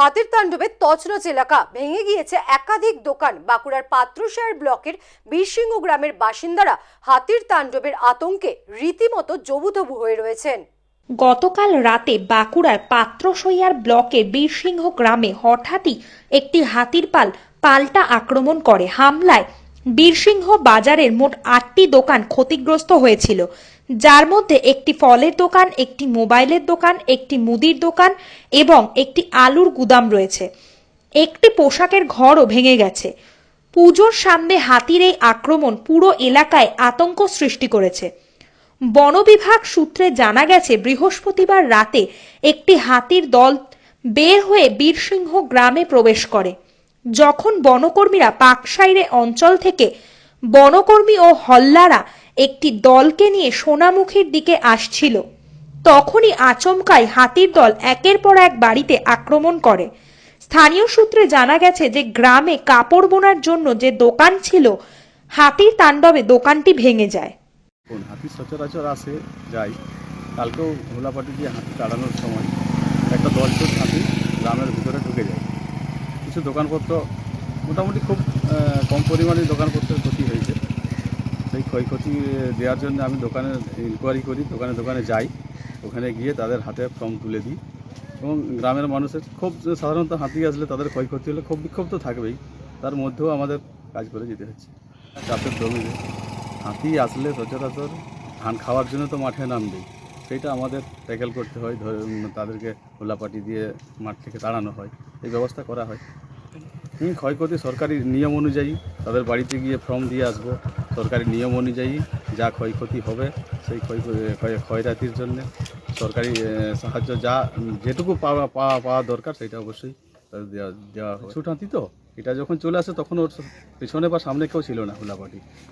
হাতির তাণ্ডবে তছনছ এলাকা। ভেঙে গিয়েছে একাধিক দোকান। বাঁকুড়ার পাত্রশায়ার ব্লকের বীরসিংহ গ্রামের বাসিন্দারা হাতির তাণ্ডবের আতঙ্কে রীতিমতো জবুতবু হয়ে রয়েছেন। গতকাল রাতে বাঁকুড়ার পাত্রসইয়ার ব্লকের বীরসিংহ গ্রামে হঠাৎই একটি হাতির পাল পাল্টা আক্রমণ করে। হামলায় বীরসিংহ বাজারের মোট আটটি দোকান ক্ষতিগ্রস্ত হয়েছিল। যার মধ্যে একটি ফলের দোকান, একটি মোবাইলের দোকান, একটি মুদির দোকান এবং একটি আলুর গুদাম রয়েছে। একটি পোশাকের ঘরও ভেঙে গেছে। পুজোর সামনে হাতির এই আক্রমণ পুরো এলাকায় আতঙ্ক সৃষ্টি করেছে। বন বিভাগ সূত্রে জানা গেছে, বৃহস্পতিবার রাতে একটি হাতির দল বের হয়ে বীরসিংহ গ্রামে প্রবেশ করে। যখন বনকর্মীরা পাকসাইরে অঞ্চল থেকে বনকর্মী ও হল্লারা একটি দলকে নিয়ে সোনামুখীর দিকে আসছিল, তখনই আচমকাই হাতির দল একের পর এক বাড়িতে আক্রমণ করে। স্থানীয় সূত্রে জানা গেছে যে গ্রামে কাপড় বোনার জন্য যে দোকান ছিল, হাতির তাণ্ডবে দোকানটি ভেঙে যায়। হাতি সচরাচর আসে যায় কালকেও ঘোলাপাটি দিয়ে হাতি তাড়ানোর সময় একটা দলচোট হাতি গ্রামের ভিতরে ঢুকে যায় কিছু দোকানপত্র মোটামুটি খুব কম পরিমাণে দোকানপত্রের ক্ষতি হয়েছে। সেই ক্ষয়ক্ষতি দেওয়ার জন্য আমি দোকানে ইনকোয়ারি করি, দোকানে দোকানে যাই। ওখানে গিয়ে তাদের হাতে ফর্ম তুলে দিই। এবং গ্রামের মানুষের খুব, সাধারণত হাতি আসলে তাদের ক্ষয়ক্ষতি হলে খুব বিক্ষোভ তো থাকবেই। তার মধ্যেও আমাদের কাজ করে যেতে হচ্ছে। চাষের জমিতে হাতি আসলে সচরাচর ধান খাওয়ার জন্য তো মাঠে নামবেই সেইটা আমাদের ট্যাকেল করতে হয়, ধরে তাদেরকে হোলাপাটি দিয়ে মাঠ থেকে তাড়ানো হয়। এই ব্যবস্থা করা হয়। ক্ষয়ক্ষতি সরকারি নিয়ম অনুযায়ী তাদের বাড়িতে গিয়ে ফর্ম দিয়ে আসব। সরকারি নিয়ম অনুযায়ী যা ক্ষয়ক্ষতি হবে সেই ক্ষয় ক্ষয়- ক্ষয়রাতির জন্য সরকারি সাহায্য যা যেটুকু পাওয়া পাওয়া পাওয়া দরকার সেটা অবশ্যই দেওয়া দেওয়া ছুট হাতি তো? এটা যখন চলে আসে তখন ওর পেছনে বা সামনে কেউ ছিল না হোলাপাটি।